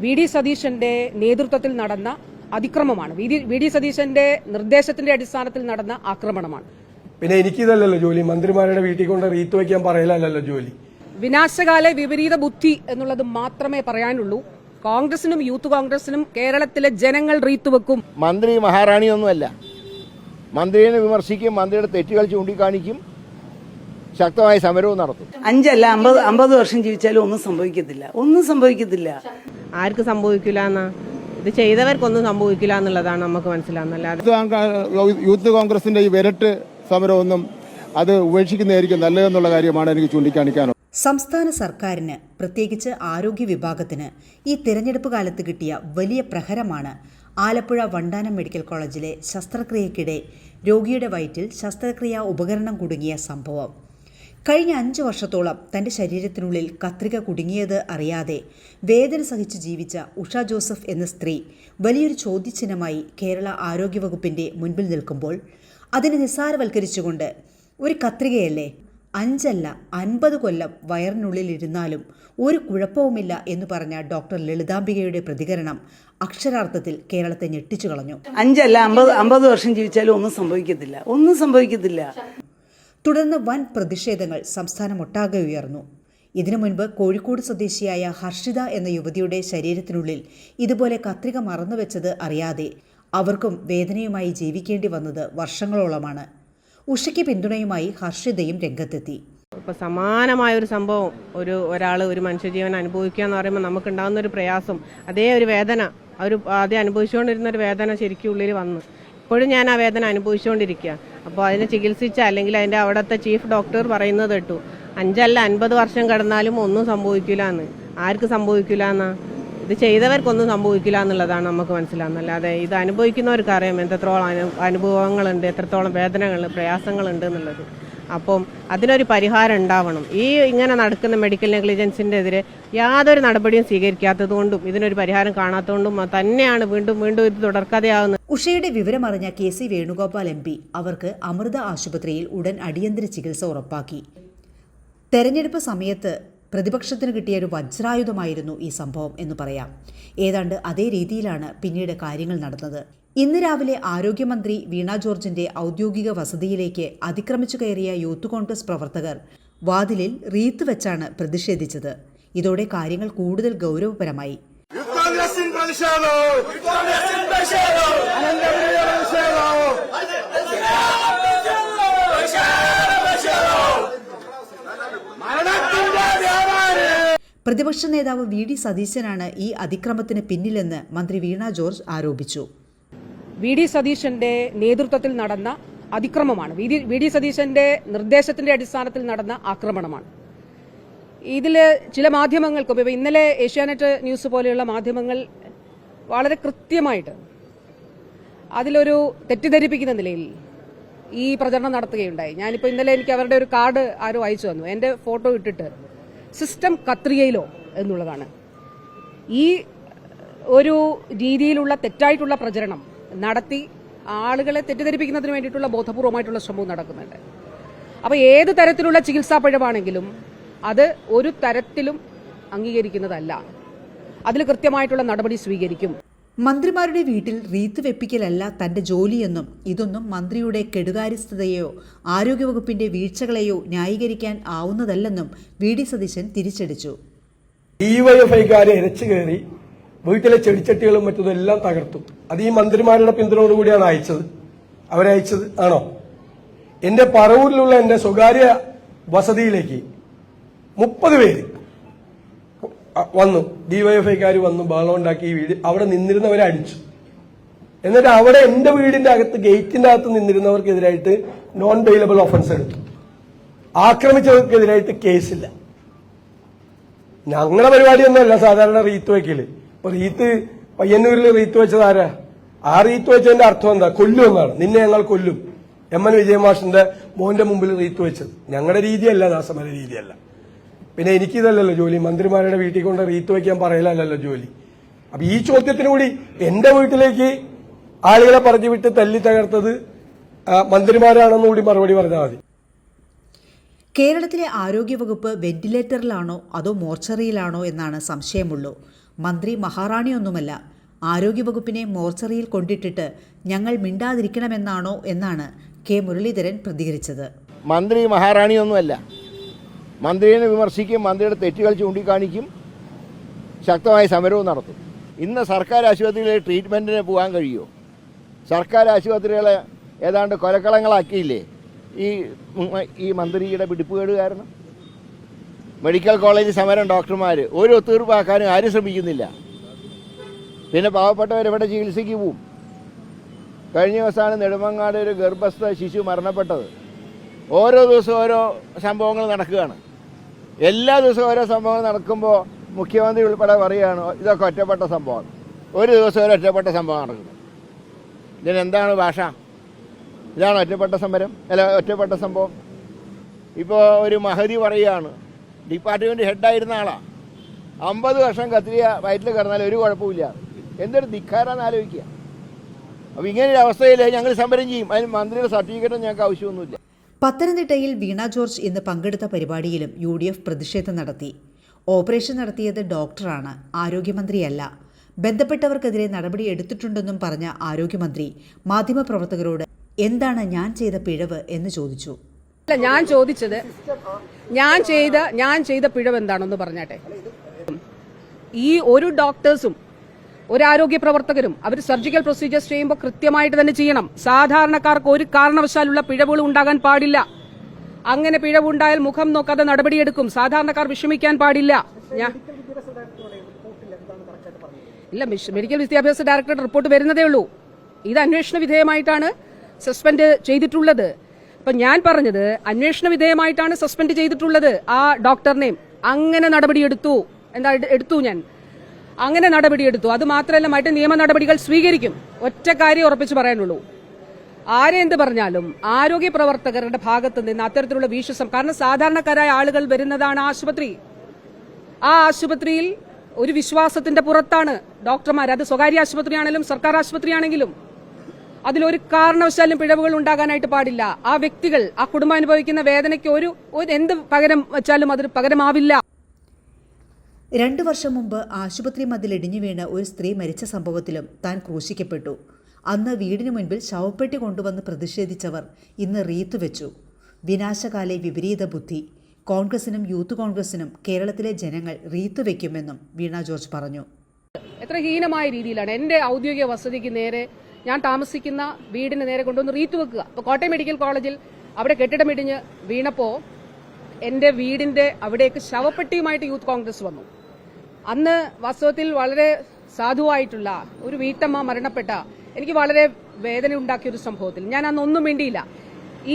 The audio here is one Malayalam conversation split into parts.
വി ഡി സതീശന്റെ നേതൃത്വത്തിൽ നടന്ന അതിക്രമമാണ്. വി ഡി- സതീശന്റെ നിർദ്ദേശത്തിന്റെ അടിസ്ഥാനത്തിൽ നടന്ന ആക്രമണമാണ്. പിന്നെ എനിക്കിതല്ലല്ലോ ജോലി. മന്ത്രിമാരുടെ വീട്ടിൽ കൊണ്ട് റീത്ത് വയ്ക്കാൻ പറയലല്ലോ ജോലി. വിനാശകാല വിപരീത ബുദ്ധി എന്നുള്ളത് മാത്രമേ പറയാനുള്ളൂ. കോൺഗ്രസിനും യൂത്ത് കോൺഗ്രസിനും കേരളത്തിലെ ജനങ്ങൾ റീത്ത് വെക്കും. മന്ത്രി മഹാറാണിയൊന്നുമല്ല. മന്ത്രിയെ വിമർശിക്കും മന്ത്രിയുടെ തെറ്റുകൾ ചൂണ്ടിക്കാണിക്കും ശക്തമായ സമരവും നടത്തും. അഞ്ചല്ല അമ്പത് അമ്പത് വർഷം ജീവിച്ചാലും ഒന്നും സംഭവിക്കത്തില്ല. ഒന്നും സംഭവിക്കത്തില്ല. ആർക്ക് സംഭവിക്കില്ല എന്നാ? ഇത് ചെയ്തവർക്കൊന്നും സംഭവിക്കില്ല എന്നുള്ളതാണ് നമുക്ക് മനസ്സിലാകുന്നത് യൂത്ത് കോൺഗ്രസിന്റെ ഈ വിരട്ട് സമരമൊന്നും അത് ഉപേക്ഷിക്കുന്നതായിരിക്കും നല്ലതെന്നുള്ള കാര്യമാണ് എനിക്ക് ചൂണ്ടിക്കാണിക്കാനോ സംസ്ഥാന സർക്കാരിന് പ്രത്യേകിച്ച് ആരോഗ്യ വിഭാഗത്തിന് ഈ തിരഞ്ഞെടുപ്പ് കാലത്ത് കിട്ടിയ വലിയ പ്രഹരമാണ് ആലപ്പുഴ വണ്ടാനം മെഡിക്കൽ കോളേജിലെ ശസ്ത്രക്രിയക്കിടെ രോഗിയുടെ വയറ്റിൽ ശസ്ത്രക്രിയാ ഉപകരണം കുടുങ്ങിയ സംഭവം. കഴിഞ്ഞ അഞ്ച് വർഷത്തോളം തന്റെ ശരീരത്തിനുള്ളിൽ കത്രിക കുടുങ്ങിയത് അറിയാതെ വേദന സഹിച്ച് ജീവിച്ച ഉഷ ജോസഫ് എന്ന സ്ത്രീ വലിയൊരു ചോദ്യചിഹ്നമായി കേരള ആരോഗ്യവകുപ്പിന്റെ മുൻപിൽ നിൽക്കുമ്പോൾ അതിനെ നിസ്സാരവൽക്കരിച്ചുകൊണ്ട് ഒരു കത്രികയല്ലേ? അഞ്ചല്ല അൻപത് കൊല്ലം വയറിനുള്ളിൽ ഇരുന്നാലും ഒരു കുഴപ്പവുമില്ല എന്ന് പറഞ്ഞ ഡോക്ടർ ലളിതാംബികയുടെ പ്രതികരണം അക്ഷരാർത്ഥത്തിൽ കേരളത്തെ ഞെട്ടിച്ചു കളഞ്ഞു. അഞ്ചല്ല അമ്പത് അമ്പത് വർഷം ജീവിച്ചാലും ഒന്നും സംഭവിക്കത്തില്ല. ഒന്നും സംഭവിക്കത്തില്ല. തുടർന്ന് വൻ പ്രതിഷേധങ്ങൾ സംസ്ഥാനമൊട്ടാകെ ഉയർന്നു. ഇതിനു മുൻപ് കോഴിക്കോട് സ്വദേശിയായ ഹർഷിത എന്ന യുവതിയുടെ ശരീരത്തിനുള്ളിൽ ഇതുപോലെ കത്രിക മറന്നുവെച്ചത് അറിയാതെ അവർക്കും വേദനയുമായി ജീവിക്കേണ്ടി വന്നത് വർഷങ്ങളോളമാണ്. ഉഷയ്ക്ക് പിന്തുണയുമായി ഹർഷിതയും രംഗത്തെത്തി. ഇപ്പൊ സമാനമായ ഒരു സംഭവം ഒരു ഒരാൾ ഒരു മനുഷ്യജീവൻ അനുഭവിക്കുക എന്ന് പറയുമ്പോൾ നമുക്കുണ്ടാകുന്ന ഒരു പ്രയാസം അതേ ഒരു വേദന ഒരു ആദ്യം അനുഭവിച്ചുകൊണ്ടിരുന്ന ഒരു വേദന ശരിക്കും ഉള്ളിൽ വന്നു. ഇപ്പോഴും ഞാൻ ആ വേദന അനുഭവിച്ചുകൊണ്ടിരിക്കുക. അപ്പോൾ അതിനെ ചികിത്സിച്ച അല്ലെങ്കിൽ അതിന്റെ അവിടുത്തെ ചീഫ് ഡോക്ടർ പറയുന്നത് കേട്ടു. അഞ്ചല്ല അൻപത് വർഷം കടന്നാലും ഒന്നും സംഭവിക്കില്ല എന്ന്. ആർക്ക് സംഭവിക്കില്ല എന്നാ? ഇത് ചെയ്തവർക്കൊന്നും സംഭവിക്കില്ല എന്നുള്ളതാണ് നമുക്ക് മനസ്സിലാവുന്നത്. അല്ലാതെ ഇത് അനുഭവിക്കുന്നവർക്ക് അറിയാം എത്രത്തോളം അനു അനുഭവങ്ങളുണ്ട് എത്രത്തോളം വേദനകൾ പ്രയാസങ്ങളുണ്ട് എന്നുള്ളത്. അപ്പം അതിനൊരു പരിഹാരം ഉണ്ടാവണം. ഈ ഇങ്ങനെ നടക്കുന്ന മെഡിക്കൽ നെഗ്ലിജൻസിന്റെ എതിരെ യാതൊരു നടപടിയും സ്വീകരിക്കാത്തതുകൊണ്ടും ഇതിനൊരു പരിഹാരം കാണാത്തതുകൊണ്ടും തന്നെയാണ് വീണ്ടും വീണ്ടും ഇത് തുടർക്കഥയാവുന്നത്. ഉഷയുടെ വിവരമറിഞ്ഞ K C Venugopal M P അവർക്ക് അമൃത ആശുപത്രിയിൽ ഉടൻ അടിയന്തര ചികിത്സ ഉറപ്പാക്കി. തെരഞ്ഞെടുപ്പ് സമയത്ത് പ്രതിപക്ഷത്തിന് കിട്ടിയ ഒരു വജ്രായുധമായിരുന്നു ഈ സംഭവം എന്ന് പറയാം. ഏതാണ്ട് അതേ രീതിയിലാണ് പിന്നീട് കാര്യങ്ങൾ നടന്നത്. ഇന്ന് രാവിലെ ആരോഗ്യമന്ത്രി വീണ ജോർജിന്റെ ഔദ്യോഗിക വസതിയിലേക്ക് അതിക്രമിച്ചു കയറിയ യൂത്ത് കോൺഗ്രസ് പ്രവർത്തകർ വാതിലിൽ റീത്ത് വെച്ചാണ് പ്രതിഷേധിച്ചത്. ഇതോടെ കാര്യങ്ങൾ കൂടുതൽ ഗൗരവപരമായി. പ്രതിപക്ഷ നേതാവ് വി ഡി സതീശനാണ് ഈ അതിക്രമത്തിന് പിന്നിലെന്ന് മന്ത്രി വീണ ജോർജ് ആരോപിച്ചു. വി ഡി സതീശന്റെ നേതൃത്വത്തിൽ നടന്ന അതിക്രമമാണ്. വി ഡി- സതീശന്റെ നിർദ്ദേശത്തിന്റെ അടിസ്ഥാനത്തിൽ നടന്ന ആക്രമണമാണ്. ഇതിൽ ചില മാധ്യമങ്ങൾക്കും ഇപ്പോൾ ഇന്നലെ ഏഷ്യാനെറ്റ് ന്യൂസ് പോലെയുള്ള മാധ്യമങ്ങൾ വളരെ കൃത്യമായിട്ട് അതിലൊരു തെറ്റിദ്ധരിപ്പിക്കുന്ന നിലയിൽ ഈ പ്രചരണം നടത്തുകയുണ്ടായി. ഞാനിപ്പോൾ ഇന്നലെ എനിക്ക് അവരുടെ ഒരു കാർഡ് ആരോ അയച്ചു തന്നു. എന്റെ ഫോട്ടോ ഇട്ടിട്ട് സിസ്റ്റം കത്രികയിലോ എന്നുള്ളതാണ്. ഈ ഒരു രീതിയിലുള്ള തെറ്റായിട്ടുള്ള പ്രചരണം നടത്തി ആളുകളെ തെറ്റിദ്ധരിപ്പിക്കുന്നതിന് വേണ്ടിയിട്ടുള്ള ബോധപൂർവമായിട്ടുള്ള ശ്രമവും നടക്കുന്നുണ്ട്. അപ്പോൾ ഏത് തരത്തിലുള്ള ചികിത്സാ പഴവാണെങ്കിലും അത് ഒരു തരത്തിലും അംഗീകരിക്കുന്നതല്ല. അതിൽ കൃത്യമായിട്ടുള്ള നടപടി സ്വീകരിക്കും. മന്ത്രിമാരുടെ വീട്ടിൽ റീത്ത് വെപ്പിക്കലല്ല തന്റെ ജോലിയെന്നും ഇതൊന്നും മന്ത്രിയുടെ കെടുകാര്യസ്ഥതയോ ആരോഗ്യവകുപ്പിന്റെ വീഴ്ചകളെയോ ന്യായീകരിക്കാൻ ആവുന്നതല്ലെന്നും വി ഡി സതീശൻ തിരിച്ചടിച്ചു. ഡിവൈഎഫ്ഐക്കാരെ ഇരച്ചു കയറി വീട്ടിലെ ചെടിച്ചട്ടികളും മറ്റതെല്ലാം എല്ലാം തകർത്തു. അത് ഈ മന്ത്രിമാരുടെ പിന്തുണയോടുകൂടിയാണ് അയച്ചത്. അവരയച്ചത് ആണോ? എന്റെ പറവൂരിലുള്ള എന്റെ സ്വകാര്യ വസതിയിലേക്ക് മുപ്പത് പേര് വന്നു. ഡിവൈഎഫ്ഐക്കാർ വന്നു ബഹളം ഉണ്ടാക്കി വീട് അവിടെ നിന്നിരുന്നവരെ അടിച്ചു. എന്നിട്ട് അവിടെ എന്റെ വീടിന്റെ അകത്ത് ഗേറ്റിന്റെ അകത്ത് നിന്നിരുന്നവർക്കെതിരായിട്ട് നോൺ ബെയിലബിൾ ഒഫൻസ് എടുത്തു. ആക്രമിച്ചവർക്കെതിരായിട്ട് കേസില്ല. ഞങ്ങളുടെ പരിപാടിയൊന്നുമല്ല സാധാരണ റീത്ത് വയ്ക്കൽ ഇപ്പൊ റീത്ത് പയ്യന്നൂരിൽ റീത്ത് വെച്ചത് ആരാ? ആ റീത്ത് വെച്ചതിന്റെ അർത്ഥം എന്താ? കൊല്ലും എന്നാണ്. നിന്നെ ഞങ്ങൾ കൊല്ലും. എം എൻ വിജയമാഷിന്റെ മോന്റെ മുമ്പിൽ റീത്ത് വെച്ചത്. ഞങ്ങളുടെ രീതിയല്ല ആ രീതിയല്ല. പിന്നെ എനിക്കിതല്ലല്ലോ ജോലി. മന്ത്രിമാരുടെ വീട്ടിൽ കൊണ്ട് റീത്ത് വയ്ക്കാൻ പറയലല്ലോ ജോലി. അപ്പൊ ഈ ചോദ്യത്തിന് കൂടി എന്റെ വീട്ടിലേക്ക് ആളുകളെ പറഞ്ഞു വിട്ട് തല്ലി തകർത്തത് മന്ത്രിമാരാണെന്ന് കൂടി മറുപടി പറഞ്ഞാൽ മതി. കേരളത്തിലെ ആരോഗ്യവകുപ്പ് വെന്റിലേറ്ററിലാണോ അതോ മോർച്ചറിയിലാണോ എന്നാണ് സംശയമുള്ളൂ. മന്ത്രി മഹാറാണിയൊന്നുമല്ല. ആരോഗ്യവകുപ്പിനെ മോർച്ചറിയിൽ കൊണ്ടിട്ടിട്ട് ഞങ്ങൾ മിണ്ടാതിരിക്കണമെന്നാണോ എന്നാണ് കെ. മുരളീധരൻ പ്രതികരിച്ചത്. മന്ത്രി മഹാറാണിയൊന്നുമല്ല. മന്ത്രിയെ വിമർശിക്കും മന്ത്രിയുടെ തെറ്റുകൾ ചൂണ്ടിക്കാണിക്കും ശക്തമായ സമരവും നടത്തും. ഇന്ന് സർക്കാർ ആശുപത്രിയിലെ ട്രീറ്റ്മെന്റിന് പോകാൻ കഴിയുമോ? സർക്കാർ ആശുപത്രികളെ ഏതാണ്ട് കൊലക്കളങ്ങളാക്കിയില്ലേ ഈ ഈ മന്ത്രിയുടെ പിടിപ്പുകേട് കാരണം? മെഡിക്കൽ കോളേജ് സമരം ഡോക്ടർമാർ ഒരു ഒത്തുതീർപ്പാക്കാനും ആരും ശ്രമിക്കുന്നില്ല. പിന്നെ പാവപ്പെട്ടവരെവിടെ ചികിത്സയ്ക്ക് പോവും? കഴിഞ്ഞ ദിവസമാണ് നെടുമങ്ങാട് ഒരു ഗർഭസ്ഥ ശിശു മരണപ്പെട്ടത്. ഓരോ ദിവസവും ഓരോ സംഭവങ്ങൾ നടക്കുകയാണ്. എല്ലാ ദിവസവും ഓരോ സംഭവങ്ങൾ നടക്കുമ്പോൾ മുഖ്യമന്ത്രി ഉൾപ്പെടെ പറയുകയാണ് ഇതൊക്കെ ഒറ്റപ്പെട്ട സംഭവമാണ്. ഒരു ദിവസം ഒരു ഒറ്റപ്പെട്ട സംഭവം നടക്കുന്നു. ഇതിനെന്താണ് ഭാഷ? ഇതാണ് ഒറ്റപ്പെട്ട സമരം? അല്ല ഒറ്റപ്പെട്ട സംഭവം? ഇപ്പോൾ ഒരു മഹതി പറയുകയാണ് ഡിപ്പാർട്ട്മെന്റ് ഹെഡായിരുന്ന ആളാണ് അമ്പത് വർഷം കത്തിരിയ വയറ്റിൽ കിടന്നാൽ ഒരു കുഴപ്പമില്ല എന്തൊരു ധിക്കാരാന്ന് ആലോചിക്കുക. അപ്പോൾ ഇങ്ങനെ ഒരു അവസ്ഥയിൽ ഞങ്ങൾ സമരം ചെയ്യും. അതിന് മന്ത്രിയുടെ സർട്ടിഫിക്കറ്റും ഞങ്ങൾക്ക് ആവശ്യമൊന്നുമില്ല. പത്തനംതിട്ടയിൽ വീണ ജോർജ് ഇന്ന് പങ്കെടുത്ത പരിപാടിയിലും യു ഡി എഫ് പ്രതിഷേധം നടത്തി. ഓപ്പറേഷൻ നടത്തിയത് ഡോക്ടറാണ് ആരോഗ്യമന്ത്രിയല്ല. ബന്ധപ്പെട്ടവർക്കെതിരെ നടപടി എടുത്തിട്ടുണ്ടെന്നും പറഞ്ഞ ആരോഗ്യമന്ത്രി മാധ്യമപ്രവർത്തകരോട് എന്താണ് ഞാൻ ചെയ്ത പിഴവ്? എന്ന് ചോദിച്ചു. അല്ല ഞാൻ ചോദിച്ചത് ഞാൻ ചെയ്ത ഞാൻ ചെയ്ത പിഴവ് എന്താണെന്ന് പറഞ്ഞാട്ടെ. ഈ ഒരു ഡോക്ടേഴ്സും ഒരു ആരോഗ്യ പ്രവർത്തകരും അവർ സർജിക്കൽ പ്രൊസീജിയേഴ്സ് ചെയ്യുമ്പോൾ കൃത്യമായിട്ട് തന്നെ ചെയ്യണം. സാധാരണക്കാർക്ക് ഒരു കാരണവശാലുള്ള പിഴവുകൾ ഉണ്ടാകാൻ പാടില്ല. അങ്ങനെ പിഴവുണ്ടായാൽ മുഖം നോക്കാതെ നടപടിയെടുക്കും. സാധാരണക്കാർ വിഷമിക്കാൻ പാടില്ല. ഞാൻ ഇല്ല മെഡിക്കൽ വിദ്യാഭ്യാസ ഡയറക്ടറുടെ റിപ്പോർട്ട് വരുന്നതേ ഉള്ളൂ. ഇത് അന്വേഷണ വിധേയമായിട്ടാണ് സസ്പെൻഡ് ചെയ്തിട്ടുള്ളത്. അപ്പൊ ഞാൻ പറഞ്ഞത് അന്വേഷണ വിധേയമായിട്ടാണ് സസ്പെൻഡ് ചെയ്തിട്ടുള്ളത് ആ ഡോക്ടറിനെയും അങ്ങനെ നടപടിയെടുത്തു എന്താ എട്- എടുത്തു ഞാൻ. അങ്ങനെ നടപടിയെടുത്തു അത് മാത്രമല്ല മറ്റ് നിയമ നടപടികൾ സ്വീകരിക്കും. ഒറ്റ കാര്യം ഉറപ്പിച്ച് പറയാനുള്ളൂ. ആരെന്ത് പറഞ്ഞാലും ആരോഗ്യ പ്രവർത്തകരുടെ ഭാഗത്ത് നിന്ന് അത്തരത്തിലുള്ള വീഴ്ച കാരണം സാധാരണക്കാരായ ആളുകൾ വരുന്നതാണ് ആശുപത്രി. ആ ആശുപത്രിയിൽ ഒരു വിശ്വാസത്തിന്റെ പുറത്താണ് ഡോക്ടർമാർ. അത് സ്വകാര്യ ആശുപത്രിയാണെങ്കിലും സർക്കാർ ആശുപത്രിയാണെങ്കിലും അതിലൊരു കാരണവശാലും പിഴവുകൾ ഉണ്ടാകാനായിട്ട് പാടില്ല. ആ വ്യക്തികൾ ആ കുടുംബം അനുഭവിക്കുന്ന വേദനയ്ക്ക് ഒരു എന്ത് പകരം വെച്ചാലും അതിന് പകരമാവില്ല. രണ്ടു വർഷം മുമ്പ് ആശുപത്രി മതിൽ മതിലിടിഞ്ഞു വീണ് ഒരു സ്ത്രീ മരിച്ച സംഭവത്തിലും താൻ ക്രൂശിക്കപ്പെട്ടു. അന്ന് വീടിനു മുൻപിൽ ശവപ്പെട്ടി കൊണ്ടുവന്ന് പ്രതിഷേധിച്ചവർ ഇന്ന് റീത്ത് വെച്ചു. വിനാശകാലെ വിപരീത ബുദ്ധി. കോൺഗ്രസിനും യൂത്ത് കോൺഗ്രസിനും കേരളത്തിലെ ജനങ്ങൾ റീത്ത് വെക്കുമെന്നും വീണ ജോർജ് പറഞ്ഞു. എത്ര ഹീനമായ രീതിയിലാണ്. എന്റെ ഔദ്യോഗിക വസതിക്ക് നേരെ ഞാൻ താമസിക്കുന്ന വീടിന് നേരെ കൊണ്ടുവന്ന് റീത്ത് വെക്കുക. അപ്പോൾ കോട്ടയം മെഡിക്കൽ കോളേജിൽ അവിടെ കെട്ടിടം ഇടിഞ്ഞ് വീണപ്പോ എന്റെ വീടിന്റെ അവിടേക്ക് ശവപ്പെട്ടിയുമായിട്ട് യൂത്ത് കോൺഗ്രസ് വന്നു. അന്ന് വാസ്തവത്തിൽ വളരെ സാധുവായിട്ടുള്ള ഒരു വീട്ടമ്മ മരണപ്പെട്ട എനിക്ക് വളരെ വേദന ഉണ്ടാക്കിയ ഒരു സംഭവത്തിൽ. ഞാൻ അന്ന് ഒന്നും വേണ്ടിയില്ല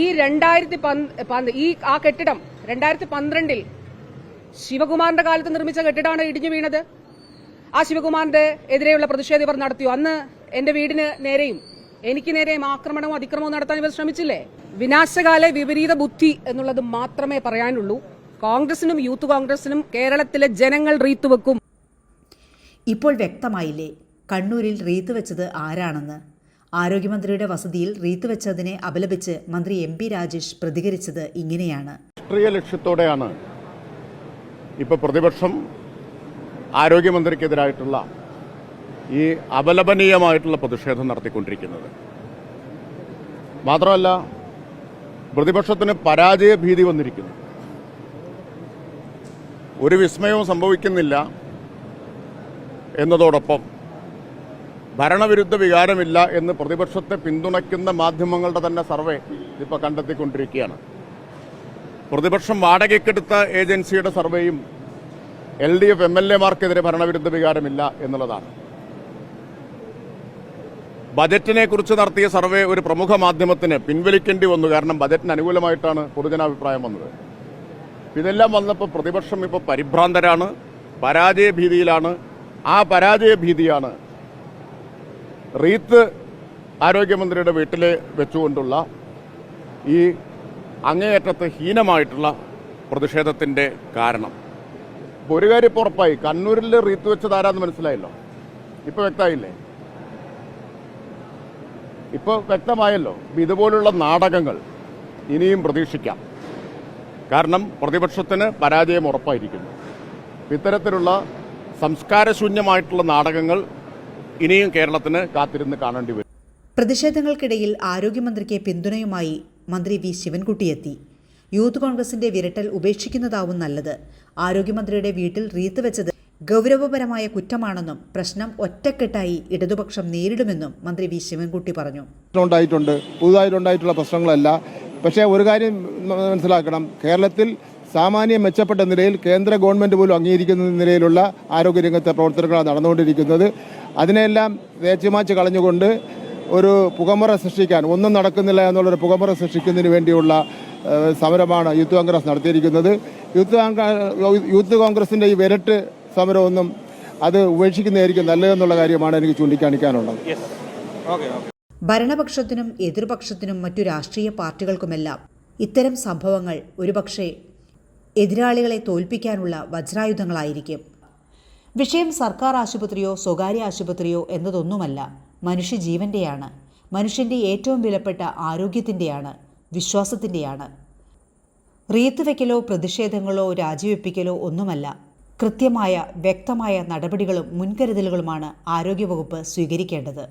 ഈ രണ്ടായിരത്തി ഈ ആ കെട്ടിടം രണ്ടായിരത്തി പന്ത്രണ്ടിൽ ശിവകുമാറിന്റെ കാലത്ത് നിർമ്മിച്ച കെട്ടിടമാണ് ഇടിഞ്ഞു വീണത്. ആ ശിവകുമാറിന്റെ എതിരെയുള്ള പ്രതിഷേധം ഇവർ നടത്തിയോ? അന്ന് എന്റെ വീടിന് നേരെയും എനിക്ക് നേരെയും ആക്രമണവും അതിക്രമവും നടത്താൻ ഇവർ ശ്രമിച്ചില്ലേ? വിനാശകാല വിപരീത ബുദ്ധി എന്നുള്ളത് മാത്രമേ പറയാനുള്ളൂ. കോൺഗ്രസിനും യൂത്ത് കോൺഗ്രസിനും കേരളത്തിലെ ജനങ്ങൾ റീത്തുവെക്കും ഇപ്പോൾ വ്യക്തമായില്ലേ കണ്ണൂരിൽ റീത്ത് വെച്ചത് ആരാണെന്ന്? ആരോഗ്യമന്ത്രിയുടെ വസതിയിൽ റീത്ത് വെച്ചതിനെ അപലപിച്ച് മന്ത്രി എം പി രാജേഷ് പ്രതികരിച്ചത് ഇങ്ങനെയാണ്. രാഷ്ട്രീയ ലക്ഷ്യത്തോടെയാണ്. ഇപ്പോൾ പ്രതിപക്ഷം ആരോഗ്യമന്ത്രിക്കെതിരായിട്ടുള്ള ഈ അപലപനീയമായിട്ടുള്ള പ്രതിഷേധം നടത്തിക്കൊണ്ടിരിക്കുന്നത്. മാത്രമല്ല പ്രതിപക്ഷത്തിന് പരാജയ ഭീതി വന്നിരിക്കുന്നു. ഒരു വിസ്മയവും സംഭവിക്കുന്നില്ല എന്നതോടൊപ്പം ഭരണവിരുദ്ധ വികാരമില്ല എന്ന് പ്രതിപക്ഷത്തെ പിന്തുണയ്ക്കുന്ന മാധ്യമങ്ങളുടെ തന്നെ സർവേ ഇപ്പോൾ കണ്ടെത്തിക്കൊണ്ടിരിക്കുകയാണ്. പ്രതിപക്ഷം വാടകയ്ക്കെടുത്ത ഏജൻസിയുടെ സർവേയും L D F M L എമാർക്കെതിരെ ഭരണവിരുദ്ധ വികാരമില്ല എന്നുള്ളതാണ്. ബജറ്റിനെ കുറിച്ച് നടത്തിയ സർവേ ഒരു പ്രമുഖ മാധ്യമത്തിന് പിൻവലിക്കേണ്ടി വന്നു. കാരണം ബജറ്റിന് അനുകൂലമായിട്ടാണ് പൊതുജനാഭിപ്രായം വന്നത്. ഇതെല്ലാം വന്നപ്പോൾ പ്രതിപക്ഷം ഇപ്പോൾ പരിഭ്രാന്തരാണ് പരാജയ ഭീതിയിലാണ് ആ പരാജയ ഭീതിയാണ് റീത്ത് ആരോഗ്യമന്ത്രിയുടെ വീട്ടിൽ വെച്ചുകൊണ്ടുള്ള ഈ അങ്ങേയറ്റത്ത് ഹീനമായിട്ടുള്ള പ്രതിഷേധത്തിന്റെ കാരണം. ഇപ്പോൾ ഒരു കാര്യം ഉറപ്പായി. കണ്ണൂരിൽ റീത്ത് വെച്ചതാരാന്ന് മനസ്സിലായല്ലോ? ഇപ്പോൾ വ്യക്തമായില്ലേ? ഇപ്പൊ വ്യക്തമായല്ലോ ഇതുപോലുള്ള നാടകങ്ങൾ ഇനിയും പ്രതീക്ഷിക്കാം. കാരണം പ്രതിപക്ഷത്തിന് പരാജയം ഉറപ്പായിരിക്കുന്നു. ഇത്തരത്തിലുള്ള സംസ്കാരശൂന്യമായിട്ടുള്ള നാടകങ്ങൾ ഇനിയും കേരളത്തിന് കാത്തിരുന്ന് കാണേണ്ടി വരും. പ്രതിഷേധങ്ങൾക്കിടയിൽ ആരോഗ്യമന്ത്രിക്ക് പിന്തുണയുമായി മന്ത്രി വി ശിവൻകുട്ടിയെത്തി. യൂത്ത് കോൺഗ്രസിന്റെ വിരട്ടൽ ഉപേക്ഷിക്കുന്നതാവും നല്ലത്. ആരോഗ്യമന്ത്രിയുടെ വീട്ടിൽ റീത്ത് വെച്ചത് ഗൗരവപരമായ കുറ്റമാണെന്നും പ്രശ്നം ഒറ്റക്കെട്ടായി ഇടതുപക്ഷം നേരിടുമെന്നും മന്ത്രി വി ശിവൻകുട്ടി പറഞ്ഞു. ഉണ്ടായിട്ടുണ്ട്. പുതുതായിട്ടുണ്ടായിട്ടുള്ള പ്രശ്നങ്ങളല്ല. പക്ഷേ ഒരു കാര്യം മനസ്സിലാക്കണം. കേരളത്തിൽ സാമാന്യം മെച്ചപ്പെട്ട നിലയിൽ കേന്ദ്ര ഗവൺമെന്റ് പോലും അംഗീകരിക്കുന്ന നിലയിലുള്ള ആരോഗ്യരംഗത്തെ പ്രവർത്തനങ്ങളാണ് നടന്നുകൊണ്ടിരിക്കുന്നത്. അതിനെല്ലാം തേച്ചുമാച്ച് കളഞ്ഞുകൊണ്ട് ഒരു പുകമറ സൃഷ്ടിക്കാൻ ഒന്നും നടക്കുന്നില്ല എന്നുള്ളൊരു പുകമറ സൃഷ്ടിക്കുന്നതിന് വേണ്ടിയുള്ള സമരമാണ് യൂത്ത് കോൺഗ്രസ് നടത്തിയിരിക്കുന്നത്. യൂത്ത് യൂത്ത് കോൺഗ്രസിന്റെ ഈ വിരട്ട് സമരമൊന്നും അത് ഉപേക്ഷിക്കുന്നതായിരിക്കും നല്ലതെന്നുള്ള കാര്യമാണ് എനിക്ക് ചൂണ്ടിക്കാണിക്കാനുള്ളത്. ഭരണപക്ഷത്തിനും എതിർപക്ഷത്തിനും മറ്റു രാഷ്ട്രീയ പാർട്ടികൾക്കുമെല്ലാം ഇത്തരം സംഭവങ്ങൾ ഒരുപക്ഷെ എതിരാളികളെ തോൽപ്പിക്കാനുള്ള വജ്രായുധങ്ങളായിരിക്കും. വിഷയം സർക്കാർ ആശുപത്രിയോ സ്വകാര്യ ആശുപത്രിയോ എന്നതൊന്നുമല്ല. മനുഷ്യജീവന്റെയാണ് മനുഷ്യന്റെ ഏറ്റവും വിലപ്പെട്ട ആരോഗ്യത്തിന്റെയാണ്. വിശ്വാസത്തിന്റെയാണ്. റീത്ത് വയ്ക്കലോ പ്രതിഷേധങ്ങളോ രാജിവെപ്പിക്കലോ ഒന്നുമല്ല. കൃത്യമായ വ്യക്തമായ നടപടികളും മുൻകരുതലുകളുമാണ് ആരോഗ്യവകുപ്പ് സ്വീകരിക്കേണ്ടത്